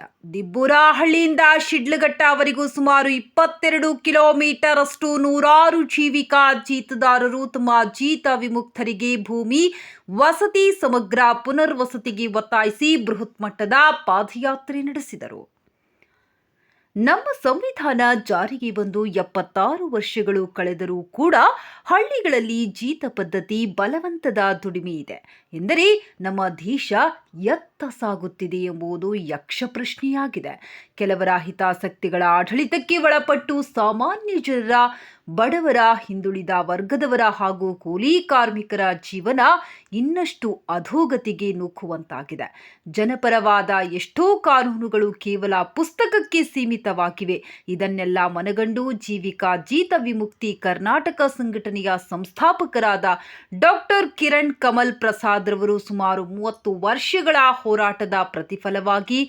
ಶಿಡ್ಲಘಟ್ಟ ಶಿಡ್ಲಘಟ್ಟವರೆಗೂ ಸುಮಾರು ಇಪ್ಪತ್ತೆರಡು ಕಿಲೋಮೀಟರ್ ಅಷ್ಟು ನೂರಾರು ಜೀವಿಕಾ ಜೀತದಾರರು ತಮ್ಮ ಜೀತ ವಿಮುಕ್ತರಿಗೆ ಭೂಮಿ, ವಸತಿ ಸಮಗ್ರ ಪುನರ್ವಸತಿಗೆ ಒತ್ತಾಯಿಸಿ ಬೃಹತ್ ಮಟ್ಟದ ಪಾದಯಾತ್ರೆ ನಡೆಸಿದರು. ನಮ್ಮ ಸಂವಿಧಾನ ಜಾರಿಗೆ ಬಂದು ಎಪ್ಪತ್ತಾರು ವರ್ಷಗಳು ಕಳೆದರೂ ಕೂಡ ಹಳ್ಳಿಗಳಲ್ಲಿ ಜೀತ ಪದ್ಧತಿ ಬಲವಂತದ ದುಡಿಮೆ ಇದೆ. ಎಂದರೆ ನಮ್ಮ ದೇಶ ಎತ್ತ ಸಾಗುತ್ತಿದೆ ಎಂಬುದು ಯಕ್ಷ ಪ್ರಶ್ನೆಯಾಗಿದೆ ಕೆಲವರ ಹಿತಾಸಕ್ತಿಗಳ ಆಡಳಿತಕ್ಕೆ ಒಳಪಟ್ಟು ಸಾಮಾನ್ಯ ಜನರ, ಬಡವರ, ಹಿಂದುಳಿದ ವರ್ಗದವರ ಹಾಗೂ ಕೂಲಿ ಕಾರ್ಮಿಕರ ಜೀವನ ಇನ್ನಷ್ಟು ಅಧೋಗತಿಗೆ ನೂಕುವಂತಾಗಿದೆ. ಜನಪರವಾದ ಎಷ್ಟೋ ಕಾನೂನುಗಳು ಕೇವಲ ಪುಸ್ತಕಕ್ಕೆ ಸೀಮಿತವಾಗಿವೆ. ಇದನ್ನೆಲ್ಲ ಮನಗಂಡು ಜೀವಿಕಾ ಜೀತ ವಿಮುಕ್ತಿ ಕರ್ನಾಟಕ ಸಂಘಟನೆಯ ಸಂಸ್ಥಾಪಕರಾದ ಡಾಕ್ಟರ್ ಕಿರಣ್ ಕಮಲ್ ಪ್ರಸಾದ್ ರವರು ಸುಮಾರು ಮೂವತ್ತು ವರ್ಷಗಳ ಹೋರಾಟದ ಪ್ರತಿಫಲವಾಗಿ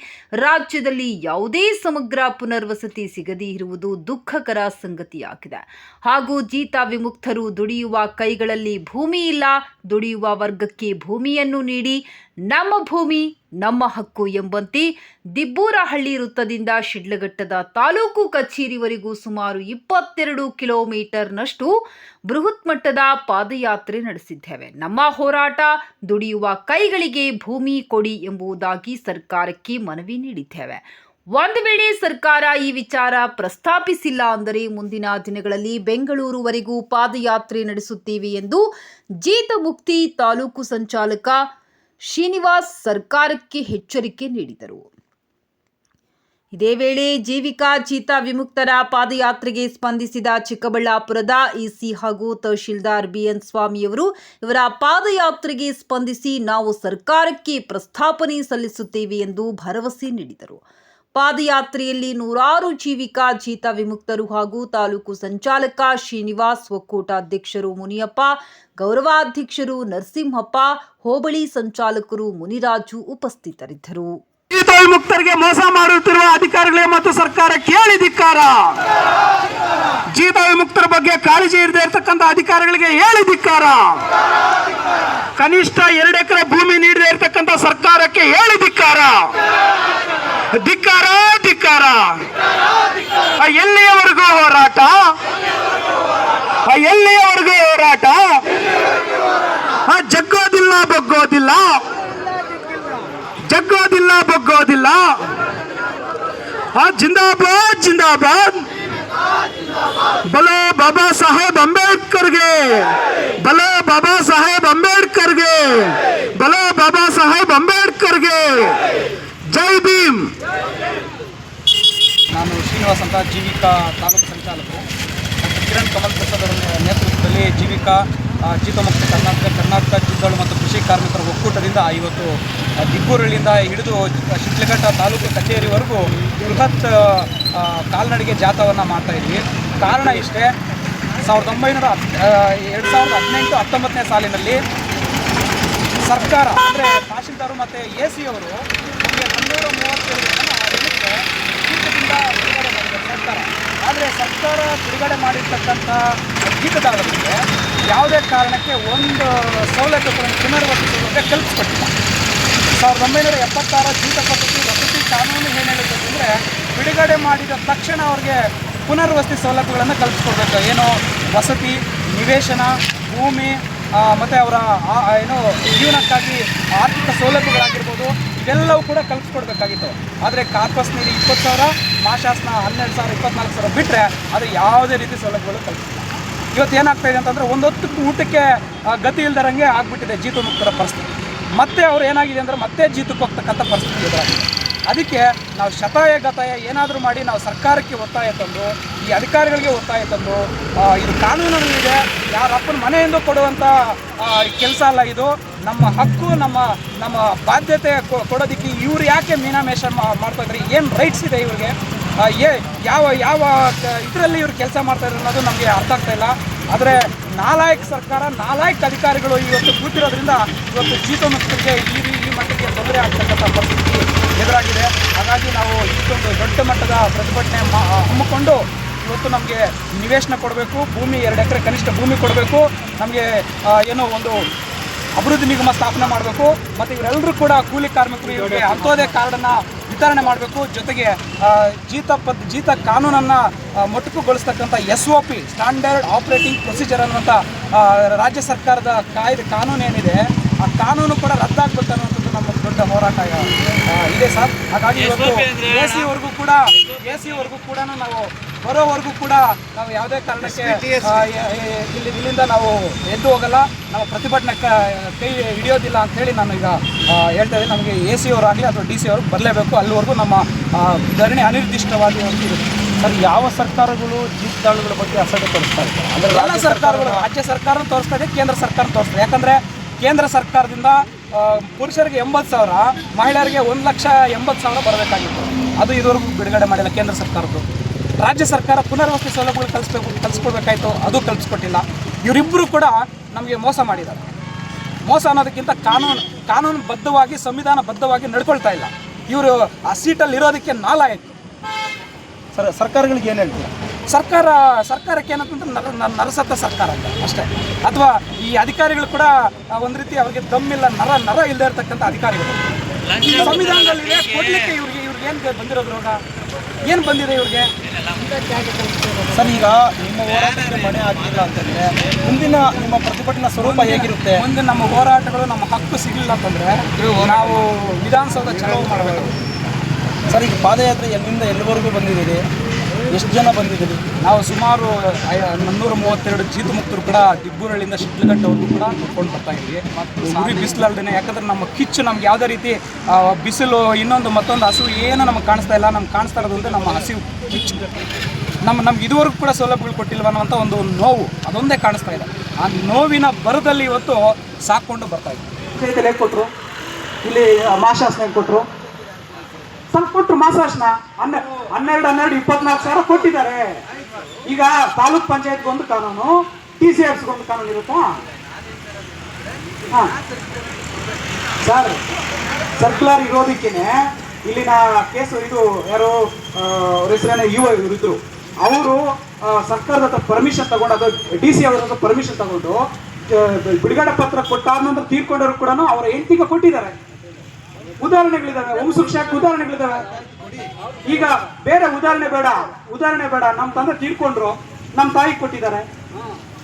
ರಾಜ್ಯದಲ್ಲಿ ಯಾವುದೇ ಸಮಗ್ರ ಪುನರ್ವಸತಿ ಸಿಗದೇ ಇರುವುದು ದುಃಖಕರ ಸಂಗತಿಯಾಗಿದೆ. ಹಾಗೂ ಜೀತ ವಿಮುಕ್ತರು ದುಡಿಯುವ ಕೈಗಳಲ್ಲಿ ಭೂಮಿ ಇಲ್ಲ, ದುಡಿಯುವ ವರ್ಗಕ್ಕೆ ಭೂಮಿಯನ್ನು ನೀಡಿ ನಮ್ಮ ಭೂಮಿ, ನಮ್ಮ ಹಕ್ಕು ಎಂಬಂತೆ ದಿಬ್ಬೂರಹಳ್ಳಿ ವೃತ್ತದಿಂದ ಶಿಡ್ಲಘಟ್ಟದ ತಾಲೂಕು ಕಚೇರಿವರೆಗೂ ಸುಮಾರು ಇಪ್ಪತ್ತೆರಡು ಕಿಲೋಮೀಟರ್ನಷ್ಟು ಬೃಹತ್ ಮಟ್ಟದ ಪಾದಯಾತ್ರೆ ನಡೆಸಿದ್ದೇವೆ. ನಮ್ಮ ಹೋರಾಟ ದುಡಿಯುವ ಕೈಗಳಿಗೆ ಭೂಮಿ ಕೊಡಿ ಎಂಬುದಾಗಿ ಸರ್ಕಾರಕ್ಕೆ ಮನವಿ ನೀಡಿದ್ದೇವೆ. ಒಂದು ವೇಳೆ ಸರ್ಕಾರ ಈ ವಿಚಾರ ಪ್ರಸ್ತಾಪಿಸಿಲ್ಲ ಅಂದರೆ ಮುಂದಿನ ದಿನಗಳಲ್ಲಿ ಬೆಂಗಳೂರುವರೆಗೂ ಪಾದಯಾತ್ರೆ ನಡೆಸುತ್ತೇವೆ ಎಂದು ಜೀತ ಮುಕ್ತಿ ತಾಲೂಕು ಸಂಚಾಲಕ ಶ್ರೀನಿವಾಸ್ ಸರ್ಕಾರಕ್ಕೆ ಎಚ್ಚರಿಕೆ ನೀಡಿದರು. ಇದೇ ವೇಳೆ ಜೀವಿಕಾ ಚೀತಾ ವಿಮುಕ್ತರ ಪಾದಯಾತ್ರೆಗೆ ಸ್ಪಂದಿಸಿದ ಚಿಕ್ಕಬಳ್ಳಾಪುರದ ಇಸಿ ಹಾಗೂ ತಹಶೀಲ್ದಾರ್ ಬಿಎನ್ ಸ್ವಾಮಿಯವರು ಇವರ ಪಾದಯಾತ್ರೆಗೆ ಸ್ಪಂದಿಸಿ ನಾವು ಸರ್ಕಾರಕ್ಕೆ ಪ್ರಸ್ತಾಪನೆ ಸಲ್ಲಿಸುತ್ತೇವೆ ಎಂದು ಭರವಸೆ ನೀಡಿದರು. ಪಾದಯಾತ್ರೆಯಲ್ಲಿ ನೂರಾರು ಜೀವಿಕಾ ಜೀತ ವಿಮುಕ್ತರು ಹಾಗೂ ತಾಲೂಕು ಸಂಚಾಲಕ ಶ್ರೀನಿವಾಸ್ ಒಕ್ಕೂಟ ಅಧ್ಯಕ್ಷರು ಮುನಿಯಪ್ಪ, ಗೌರವಾಧ್ಯಕ್ಷರು ನರಸಿಂಹಪ್ಪ, ಹೋಬಳಿ ಸಂಚಾಲಕರು ಮುನಿರಾಜು ಉಪಸ್ಥಿತರಿದ್ದರು. ಜೀತ ವಿಮುಕ್ತರಿಗೆ ಮೋಸ ಮಾಡುತ್ತಿರುವ ಅಧಿಕಾರಿಗಳಿಗೆ ಮತ್ತು ಸರ್ಕಾರ ಕೇಳಿ ಧಿಕ್ಕಾರ. ಜೀತ ವಿಮುಕ್ತರ ಬಗ್ಗೆ ಕಾಳಜಿ ಇರದೇ ಇರತಕ್ಕಂತ ಅಧಿಕಾರಿಗಳಿಗೆ ಹೇಳಿ ಧಿಕ್ಕಾರ. ಕನಿಷ್ಠ ಎರಡು ಎಕರೆ ಭೂಮಿ ನೀಡದೇ ಇರತಕ್ಕಂತ ಸರ್ಕಾರಕ್ಕೆ ಹೇಳಿ ಧಿಕ್ಕಾರ. ಧಿಕ್ಕಾರ ಧಿಕ್ಕಾರ. ಎಲ್ಲಿಯವರೆಗೂ ಹೋರಾಟ? ಎಲ್ಲಿಯವರೆಗೂ ಹೋರಾಟ? ಜಗ್ಗೋದಿಲ್ಲ, ಬಗ್ಗೋದಿಲ್ಲ. ಜಗ್ಗೋದಿಲ್ಲ, ಬಗ್ಗೋದಿಲ್ಲ. ಜಿಂದಾಬಾದ್ ಜಿಂದಾಬಾದ್. ಬಲೋ ಬಾಬಾ ಸಾಹೇಬ್ ಅಂಬೇಡ್ಕರ್ಗೆ, ಬಲೋ ಬಾಬಾ ಸಾಹೇಬ್ ಅಂಬೇಡ್ಕರ್ಗೆ ಬಲೋ ಬಾಬಾ ಸಾಹೇಬ್ ಅಂಬೇಡ್ಕರ್ಗೆ ಜೈ ಭೀಮ್ ನಾನು ಶ್ರೀನಿವಾಸ್ ಅಂತ ಜೀವಿಕಾ ತಾಲೂಕು ಸಂಚಾಲಕರು. ಮತ್ತು ಕಿರಣ್ ಕಮಲ್ ಪ್ರಸಾದ್ ಅವರ ನೇತೃತ್ವದಲ್ಲಿ ಜೀವಿಕಾ ಜೀತಮುಕ್ತ ಕರ್ನಾಟಕ ಕರ್ನಾಟಕ ಜಿಲ್ಲೆಗಳು ಮತ್ತು ಕೃಷಿ ಕಾರ್ಮಿಕರ ಒಕ್ಕೂಟದಿಂದ ಇವತ್ತು ದಿಗ್ಗೂರಳ್ಳಿಯಿಂದ ಹಿಡಿದು ಶಿಡ್ಲಘಟ್ಟ ತಾಲೂಕು ಕಚೇರಿವರೆಗೂ ಬೃಹತ್ ಕಾಲ್ನಡಿಗೆ ಜಾಥವನ್ನು ಮಾಡ್ತಾ ಇದ್ವಿ. ಕಾರಣ ಇಷ್ಟೇ, ಸಾವಿರದ ಒಂಬೈನೂರ ಎರಡು ಸಾವಿರದ ಹದಿನೆಂಟು, ಹತ್ತೊಂಬತ್ತನೇ ಸಾಲಿನಲ್ಲಿ ಸರ್ಕಾರ, ಅಂದರೆ ತಹಶೀಲ್ದಾರು ಮತ್ತು ಎ ಸಿ ಅವರು ನಮಗೆ ಮುನ್ನೂರ ಮೂವತ್ತೇಳು ಜನ ರೈತರಿಗೆ ಕೀಟದಿಂದ ಬಿಡುಗಡೆ ಮಾಡಿದ್ದಾರೆ ಸರ್ಕಾರ ಆದರೆ ಸರ್ಕಾರ ಬಿಡುಗಡೆ ಮಾಡಿರ್ತಕ್ಕಂಥ ಗೀತದಾರರಿಗೆ ಯಾವುದೇ ಕಾರಣಕ್ಕೆ ಒಂದು ಕೂಡ ಪುನರ್ವಸತಿ ಕಲ್ಪಿಸ್ಕೊಟ್ಟಿಲ್ಲ. ಸಾವಿರದ ಒಂಬೈನೂರ ಎಪ್ಪತ್ತಾರ ಜೀತ ಪದ್ಧತಿ ವಸತಿ ಕಾನೂನು ಏನು ಹೇಳುತ್ತೆ ಅಂದರೆ ಬಿಡುಗಡೆ ಮಾಡಿದ ತಕ್ಷಣ ಅವ್ರಿಗೆ ಪುನರ್ವಸತಿ ಸೌಲಭ್ಯಗಳನ್ನು ಕಲ್ಪಿಸ್ಕೊಡ್ಬೇಕು. ಏನು ವಸತಿ, ನಿವೇಶನ, ಭೂಮಿ ಮತ್ತು ಅವರ ಏನು ಜೀವನಕ್ಕಾಗಿ ಆರ್ಥಿಕ ಸೌಲಭ್ಯಗಳಾಗಿರ್ಬೋದು ಇವೆಲ್ಲವೂ ಕೂಡ ಕಲ್ಪಿಸ್ಕೊಡ್ಬೇಕಾಗಿತ್ತು. ಆದರೆ ಕಾರ್ಪಸ್ ನೀಡಿ ಇಪ್ಪತ್ತು ಸಾವಿರ ಮಾಶಾಸ್ನ ಹನ್ನೆರಡು ಸಾವಿರ, ಇಪ್ಪತ್ನಾಲ್ಕು ಸಾವಿರ ಬಿಟ್ಟರೆ ಅದು ಯಾವುದೇ ರೀತಿ ಸೌಲಭ್ಯಗಳು ಕಲ್ಪಿಸಿಲ್ಲ ಇವತ್ತು ಏನಾಗ್ತಾ ಇದೆ ಅಂತಂದರೆ ಒಂದೊತ್ತು ಊಟಕ್ಕೆ ಗತಿ ಇಲ್ದರಂಗೆ ಆಗಿಬಿಟ್ಟಿದೆ ಜೀತು ಮುಕ್ತರ ಪರಿಸ್ಥಿತಿ. ಮತ್ತೆ ಅವ್ರು ಏನಾಗಿದೆ ಅಂದರೆ ಮತ್ತೆ ಜೀತಕ್ಕೆ ಹೋಗ್ತಕ್ಕಂಥ ಪರಿಸ್ಥಿತಿ ಎದುರಾಗಿದೆ. ಅದಕ್ಕೆ ನಾವು ಶತಾಯ ಗತಾಯ ಏನಾದರೂ ಮಾಡಿ ನಾವು ಸರ್ಕಾರಕ್ಕೆ ಒತ್ತಾಯ ತಂದು, ಈ ಅಧಿಕಾರಿಗಳಿಗೆ ಒತ್ತಾಯ ತಂದು ಇದು ಕಾನೂನಲ್ಲಿದೆ ಯಾರು ಯಾರಪ್ಪನ ಮನೆಯಿಂದ ಕೊಡುವಂಥ ಕೆಲಸ ಅಲ್ಲ ಇದು. ನಮ್ಮ ಹಕ್ಕು, ನಮ್ಮ ನಮ್ಮ ಬಾಧ್ಯತೆ ಕೊಡೋದಕ್ಕೆ ಇವ್ರು ಯಾಕೆ ಮೀನಾಮೇಷ ಮಾಡ್ತಾ ಏನು ರೈಟ್ಸ್ ಇದೆ ಇವ್ರಿಗೆ? ಏ, ಯಾವ ಯಾವ ಇದರಲ್ಲಿ ಇವರು ಕೆಲಸ ಮಾಡ್ತಾಯಿದ್ರು ಅನ್ನೋದು ನಮಗೆ ಅರ್ಥ ಆಗ್ತಾ ಇಲ್ಲ. ಆದರೆ ನಾಲಾಯಕ್ ಸರ್ಕಾರ, ನಾಲಾಯಕ್ ಅಧಿಕಾರಿಗಳು ಇವತ್ತು ಕೂತಿರೋದ್ರಿಂದ ಇವತ್ತು ಜೀತೋನ್ಮುಕ್ತರಿಗೆ ಈ ರೀ- ಈ ಮಟ್ಟಿಗೆ ತೊಂದರೆ ಆಗ್ತಕ್ಕಂಥ ಪರಿಸ್ಥಿತಿ ಎದುರಾಗಿದೆ. ಹಾಗಾಗಿ ನಾವು ಇಷ್ಟೊಂದು ದೊಡ್ಡ ಮಟ್ಟದ ಪ್ರತಿಭಟನೆ ಹಮ್ಮಿಕೊಂಡು ಇವತ್ತು ನಮಗೆ ನಿವೇಶನ ಕೊಡಬೇಕು. ಭೂಮಿ ಎರಡು ಎಕರೆ ಕನಿಷ್ಠ ಭೂಮಿ ಕೊಡಬೇಕು. ನಮಗೆ ಏನೋ ಒಂದು ಅಭಿವೃದ್ಧಿ ನಿಗಮ ಸ್ಥಾಪನೆ ಮಾಡಬೇಕು. ಮತ್ತು ಇವರೆಲ್ಲರೂ ಕೂಡ ಕೂಲಿ ಕಾರ್ಮಿಕರು ಇವರಿಗೆ ಅಂತ್ಯೋದಯ ಕಾರ್ಡನ್ನು ವಿತರಣೆ ಮಾಡಬೇಕು. ಜೊತೆಗೆ ಜೀತ ಪದ್ ಜೀತ ಕಾನೂನನ್ನು ಮೊಟಕುಗೊಳಿಸ್ತಕ್ಕಂಥ S O P, standard operating procedure ಅನ್ನುವಂಥ ರಾಜ್ಯ ಸರ್ಕಾರದ ಕಾಯ್ದೆ ಕಾನೂನು ಏನಿದೆ ಆ ಕಾನೂನು ಕೂಡ ರದ್ದಾಗಬೇಕು ಅನ್ನುವಂಥದ್ದು ನಮ್ಮ ಹೋರಾಟ ಇದೆ ಸರ್. ಹಾಗಾಗಿ ಇವತ್ತು ಎ ಸಿವರೆಗೂ ಕೂಡ ಎ ಸಿವರೆಗೂ ಕೂಡ ನಾವು ಬರೋವರೆಗೂ ಕೂಡ ನಾವು ಯಾವುದೇ ಕಾರಣಕ್ಕೆ ಇಲ್ಲಿ ಇಲ್ಲಿಂದ ನಾವು ಎದ್ದು ಹೋಗಲ್ಲ. ನಾವು ಪ್ರತಿಭಟನೆ ಕ- ಕೈ ಹಿಡಿಯೋದಿಲ್ಲ ಅಂತೇಳಿ ನಾನು ಈಗ ಹೇಳ್ತಾ ಇದ್ದೀನಿ. ನಮಗೆ ಎ ಸಿ ಅವರಾಗಲಿ ಅಥವಾ ಡಿ ಸಿ ಅವ್ರಿಗೆ ಬರಲೇಬೇಕು. ಅಲ್ಲಿವರೆಗೂ ನಮ್ಮ ಧರಣಿ ಅನಿರ್ದಿಷ್ಟವಾಗಿ ಹೊಂದಿರುತ್ತೆ ಸರ್ ಯಾವ ಸರ್ಕಾರಗಳು ಜೀತಾಳುಗಳ ಬಗ್ಗೆ ಅಸಡ್ಡೆ ತೋರಿಸ್ತಾ ಇದ್ದಾರೆ ಅಂದ್ರೆ ಎಲ್ಲ ಸರ್ಕಾರಗಳು ರಾಜ್ಯ ಸರ್ಕಾರ ತೋರಿಸ್ತಾ ಇದೆ ಕೇಂದ್ರ ಸರ್ಕಾರ ತೋರಿಸ್ತಾ ಇದೆ. ಯಾಕಂದರೆ ಕೇಂದ್ರ ಸರ್ಕಾರದಿಂದ ಪುರುಷರಿಗೆ ಎಂಬತ್ತು ಸಾವಿರ, ಮಹಿಳೆಯರಿಗೆ ಒಂದು ಲಕ್ಷ ಎಂಬತ್ತು ಸಾವಿರ ಬರಬೇಕಾಗಿತ್ತು. ಅದು ಇದುವರೆಗೂ ಬಿಡುಗಡೆ ಮಾಡಿಲ್ಲ ಕೇಂದ್ರ ಸರ್ಕಾರದ್ದು. ರಾಜ್ಯ ಸರ್ಕಾರ ಪುನರ್ವಸತಿ ಸೌಲಭ್ಯಗಳು ಕಲಿಸ್ಬೇಕು ಕಲಿಸ್ಕೊಡ್ಬೇಕಾಯ್ತು, ಅದು ಕಲಿಸ್ಕೊಟ್ಟಿಲ್ಲ. ಇವರಿಬ್ಬರು ಕೂಡ ನಮಗೆ ಮೋಸ ಮಾಡಿದ್ದಾರೆ. ಮೋಸ ಅನ್ನೋದಕ್ಕಿಂತ ಕಾನೂನು ಕಾನೂನು ಬದ್ಧವಾಗಿ ಸಂವಿಧಾನ ಬದ್ಧವಾಗಿ ನಡ್ಕೊಳ್ತಾ ಇಲ್ಲ. ಇವರು ಆ ಸೀಟಲ್ಲಿ ಇರೋದಕ್ಕೆ ನಾಲಾಯಕು ಸರ್, ಸರ್ಕಾರಗಳಿಗೆ ಏನು ಹೇಳ್ತೀರಾ? ಸರ್ಕಾರ ಸರ್ಕಾರಕ್ಕೆ ಏನಂತಂದ್ರೆ ನರ ನರಸತ್ತ ಸರ್ಕಾರ ಅಂತ ಅಷ್ಟೇ. ಅಥವಾ ಈ ಅಧಿಕಾರಿಗಳು ಕೂಡ ಒಂದು ರೀತಿ ಅವ್ರಿಗೆ ದಮ್ಮಿಲ್ಲ ನರ ನರ ಇಲ್ಲದೆ ಇರತಕ್ಕಂಥ ಅಧಿಕಾರಿಗಳು. ಸಂವಿಧಾನದಲ್ಲಿ ಇದೆ ಕೊಡ್ಲಿಕ್ಕೆ ಇವ್ರಿಗೆ ಇವ್ರಿಗೆ ಏನು ಬಂದಿರೋದು ರೋಗ? ಏನು ಬಂದಿದೆ ಇವ್ರಿಗೆ? ಸರ್ ಈಗ ನಿಮ್ಮ ಹೋರಾಟಕ್ಕೆ ಮನೆ ಆಗಿಲ್ಲ ಅಂತಂದ್ರೆ ಮುಂದಿನ ನಿಮ್ಮ ಪ್ರತಿಭಟನಾ ಸ್ವರೂಪ ಹೇಗಿರುತ್ತೆ? ಮುಂದೆ ನಮ್ಮ ಹೋರಾಟಗಳು ನಮ್ಮ ಹಕ್ಕು ಸಿಗಲಿಲ್ಲ ಅಂತಂದ್ರೆ ನಾವು ವಿಧಾನಸೌಧ ಚಲೋ ಮಾಡಬೇಕು. ಸರ್ ಈಗ ಪಾದಯಾತ್ರೆ ಎಲ್ಲಿಂದ ಎಲ್ಲಿವರೆಗೂ ಬಂದಿದ್ದೀರಿ ಎಷ್ಟು ಜನ ಬಂದಿದ್ದೀವಿ ನಾವು ಸುಮಾರು ಮುನ್ನೂರ ಮೂವತ್ತೆರಡು ಜೀತು ಮುಕ್ತರು ಕೂಡ ದಿಬ್ಬೂರಳ್ಳಿಯಿಂದ ಶಿಡ್ಲಘಟ್ಟವರೆಗೂ ಕೂಡ ನೋಡ್ಕೊಂಡು ಬರ್ತಾ ಇದ್ವಿ ಉರಿ ಬಿಸಿಲಲ್ದೇ ಯಾಕಂದ್ರೆ ನಮ್ಮ ಕಿಚ್ಚು ನಮ್ಗೆ ಯಾವುದೇ ರೀತಿ ಬಿಸಿಲು ಇನ್ನೊಂದು ಮತ್ತೊಂದು ಹಸಿವು ಏನು ನಮಗೆ ಕಾಣಿಸ್ತಾ ಇಲ್ಲ. ನಮ್ಗೆ ಕಾಣಿಸ್ತಾ ಇರೋದು ಅಂದರೆ ನಮ್ಮ ಹಸಿವು ಕಿಚ್ಚು. ನಮ್ಮ ನಮ್ಗೆ ಇದುವರೆಗೂ ಕೂಡ ಸೌಲಭ್ಯಗಳು ಕೊಟ್ಟಿಲ್ವ ಅನ್ನೋಂಥ ಒಂದು ನೋವು ಅದೊಂದೇ ಕಾಣಿಸ್ತಾ ಇದೆ. ಆ ನೋವಿನ ಬರದಲ್ಲಿ ಇವತ್ತು ಸಾಕೊಂಡು ಬರ್ತಾ ಇದ್ದೀವಿ. ಕೊಟ್ಟರು ಇಲ್ಲಿ ಮಾಶಾಸನ ಕೊಟ್ಟರು ಸ್ವಲ್ಪ ಕೊಟ್ಟರು ಮಾಸಾಶ್ನ ಹನ್ನೆ ಹನ್ನೆರಡು ಹನ್ನೆರಡು ಇಪ್ಪತ್ನಾಲ್ಕು ಸಾವಿರ ಕೊಟ್ಟಿದ್ದಾರೆ. ಈಗ ತಾಲೂಕ್ ಪಂಚಾಯತ್ಗೆ ಒಂದು ಕಾನೂನು, ಟಿ ಸಿ ಎಫ್ಸ್ಗೆ ಒಂದು ಕಾನೂನು ಇರುತ್ತಾ? ಹಾಂ. ಸರ್, ಸರ್ಕ್ಯುಲರ್ ಇರೋದಕ್ಕೇನೆ ಇಲ್ಲಿನ ಕೇಸು ಇದು ಯಾರು ಹೆಸರೇನೆ ಯುವ ಇದ್ರು. ಅವರು ಸರ್ಕಾರದ ಹತ್ರ ಪರ್ಮಿಷನ್ ತಗೊಂಡು, ಅದು ಡಿ ಸಿ ಅವರ ಹತ್ರ ಪರ್ಮಿಷನ್ ತಗೊಂಡು ಬಿಡುಗಡೆ ಪತ್ರ ಕೊಟ್ಟಾದ ನಂತರ ತೀರ್ಕೊಂಡವರು ಕೂಡ ಅವರ ಹೆಂಡತಿಗೆ ಕೊಟ್ಟಿದ್ದಾರೆ. ಉದಾಹರಣೆಗಳಿದಾವೆ ವಂಶಕ್ಷಕ್ಕೆ ಉದಾಹರಣೆಗಳಿದಾವೆ. ಈಗ ಬೇರೆ ಉದಾಹರಣೆ ಬೇಡ ಉದಾಹರಣೆ ಬೇಡ. ನಮ್ಮ ತಂದೆ ತೀರ್ಕೊಂಡ್ರು ನಮ್ಮ ತಾಯಿ ಕೊಟ್ಟಿದ್ದಾರೆ.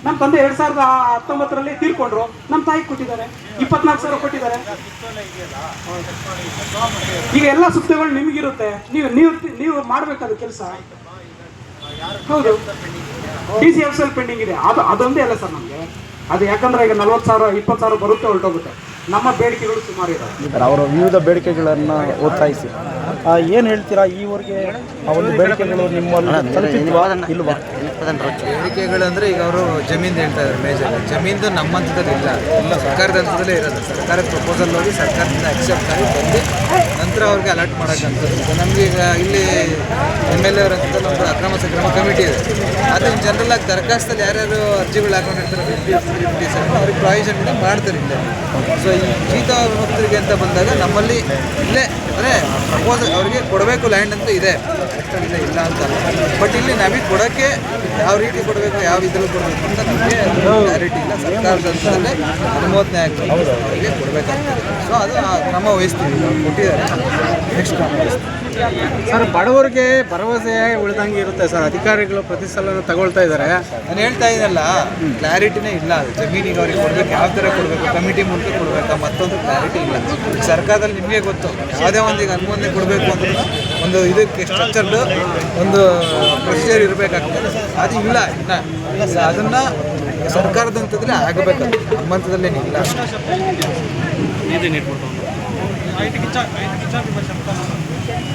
ನಮ್ಮ ತಂದೆ ಎರಡ್ ಸಾವಿರದ ಹತ್ತೊಂಬತ್ತರಲ್ಲಿ ತೀರ್ಕೊಂಡ್ರು ನಮ್ಮ ತಾಯಿ ಕೊಟ್ಟಿದ್ದಾರೆ, ಇಪ್ಪತ್ನಾಲ್ಕು ಸಾವಿರ ಕೊಟ್ಟಿದ್ದಾರೆ. ಈಗ ಎಲ್ಲ ಸುದ್ದಿಗಳು ನಿಮಗಿರುತ್ತೆ. ನೀವು ನೀವು ನೀವು ಮಾಡ್ಬೇಕಾದ ಕೆಲಸ. ಹೌದು. D C F L pending ಇದೆ. ಅದು, ಅದೊಂದೇ ಅಲ್ಲ ಸರ್ ನಮಗೆ. ಅದು ಯಾಕಂದ್ರೆ ಈಗ ನಲ್ವತ್ತು ಸಾವಿರ, ಇಪ್ಪತ್ತು ಸಾವಿರ ಬರುತ್ತೆ ಹೊರಟೋಗುತ್ತೆ. ನಮ್ಮ ಬೇಡಿಕೆಗಳು ಸುಮಾರು ಇದಾವೆ. ಅವರ ವಿವಿಧ ಬೇಡಿಕೆಗಳನ್ನು ಒತ್ತಾಯಿಸಿ. ಏನು ಹೇಳ್ತೀರಾ? ಈವರೆಗೆ ಆ ಒಂದು ಬೇಡಿಕೆಗಳು ನಿಮ್ಮಲ್ಲಿ ತಲುಪಿದ್ವಾ ಇಲ್ವಾ? ಬೇಡಿಕೆಗಳಂದ್ರೆ ಈಗ ಅವರು ಜಮೀನು ಹೇಳ್ತಾ ಇದ್ದಾರೆ ಮೇಜರ್. ಜಮೀನ್ದು ನಮ್ಮ ಹಂತದಲ್ಲಿ ಇಲ್ಲ. ಎಲ್ಲ ಸರ್ಕಾರದ ಹಂತದಲ್ಲೇ ಇರೋದು. ಸರ್ಕಾರದ ಪ್ರಪೋಸಲ್ ಹೋಗಿ ಸರ್ಕಾರದಿಂದ ಅಕ್ಸೆಪ್ಟ್ ಆಗಿ ಬಂದು ನಂತರ ಅವ್ರಿಗೆ ಅಲರ್ಟ್ ಮಾಡೋಕ್ಕಂಥದ್ದು. ಈಗ ನಮಗೆ ಈಗ ಇಲ್ಲಿ ಎಂ ಎಲ್ ಎ ಅವರ ಹಂತದಲ್ಲಿ ಒಂದು ಅಕ್ರಮ ಸಕ್ರಮ ಕಮಿಟಿ ಇದೆ. ಅದು ಜನರಲ್ ಆಗಿ ದರಖಾಸ್ತಲ್ಲಿ ಯಾರ್ಯಾರು ಅರ್ಜಿಗಳು ಹಾಕೊಂಡಿರ್ತಾರೆ ಫಿಫ್ಟಿ ಫಿಫ್ಟಿ ಸೆವೆನ್ ಅವ್ರಿಗೆ ಪ್ರಾಯೋಜನ ಮಾಡ್ತಾರೆ ಇಲ್ಲೇ. ಸೊ ಈ ಜೀತ ಭಕ್ತರಿಗೆ ಅಂತ ಬಂದಾಗ ನಮ್ಮಲ್ಲಿ ಇಲ್ಲೇ ಅಂದರೆ ಪ್ರಪೋಸಲ್ ಅವರಿಗೆ ಕೊಡಬೇಕು ಲ್ಯಾಂಡ್ ಅಂತ ಇದೆ. ಅಷ್ಟೇ ಇಲ್ಲ ಅಂತ ಬಟ್ ಇಲ್ಲಿ ನಮಗೆ ಕೊಡೋಕ್ಕೆ ಯಾವ ರೀತಿ ಕೊಡಬೇಕು ಯಾವ ಇದ್ರಲ್ಲಿ ಕೊಡಬೇಕು ಅಂತ ನಮಗೆ ಕ್ಲಾರಿಟಿ ಇಲ್ಲ. ಸರ್ಕಾರದ ಹಂತದಲ್ಲೇ ಅನುಮೋದನೆ ಆಗ್ತದೆ. ಅವರಿಗೆ ಕೊಡಬೇಕಾಗ್ತದೆ. ಸೊ ಅದು ಕ್ರಮ ವಹಿಸ್ತೀವಿ. ನಾವು ಕೊಟ್ಟಿದ್ದಾರೆ. ನೆಕ್ಸ್ಟ್ ಕ್ರಮ ವಹಿಸ್ತೀವಿ. ಸರ್ ಬಡವರಿಗೆ ಭರವಸೆ ಉಳಿದಂಗೆ ಇರುತ್ತೆ ಸರ್. ಅಧಿಕಾರಿಗಳು ಪ್ರತಿ ಸಲ ತಗೊಳ್ತಾ ಇದ್ದಾರೆ. ನಾನು ಹೇಳ್ತಾ ಇದ್ದಲ್ಲ ಕ್ಲಾರಿಟಿನೇ ಇಲ್ಲ ಅದು. ಜಮೀನಿಗೆ ಅವ್ರಿಗೆ ಕೊಡಬೇಕು ಯಾವ ಥರ ಕೊಡಬೇಕು ಕಮಿಟಿ ಮೂಲಕ ಕೊಡಬೇಕಾ ಮತ್ತೊಂದು ಕ್ಲಾರಿಟಿ ಇಲ್ಲ. ಸರ್ಕಾರದಲ್ಲಿ ನಿಮಗೆ ಗೊತ್ತು. ಯಾವುದೇ ಒಂದು ಈಗ ಅನುಮೋದನೆ ಕೊಡಬೇಕು ಅಂತ ಒಂದು ಇದಕ್ಕೆ ಸ್ಟ್ರಕ್ಚರ್ಡು ಒಂದು ಪ್ರೊಸೀಜರ್ ಇರಬೇಕಾಗ್ತದೆ. ಅದು ಇಲ್ಲ ಇನ್ನು ಅದನ್ನು ಸರ್ಕಾರದ ಹಂತದಲ್ಲಿ ಆಗಬೇಕು ನಮ್ಮ ಹಂತದಲ್ಲೇನಿಲ್ಲ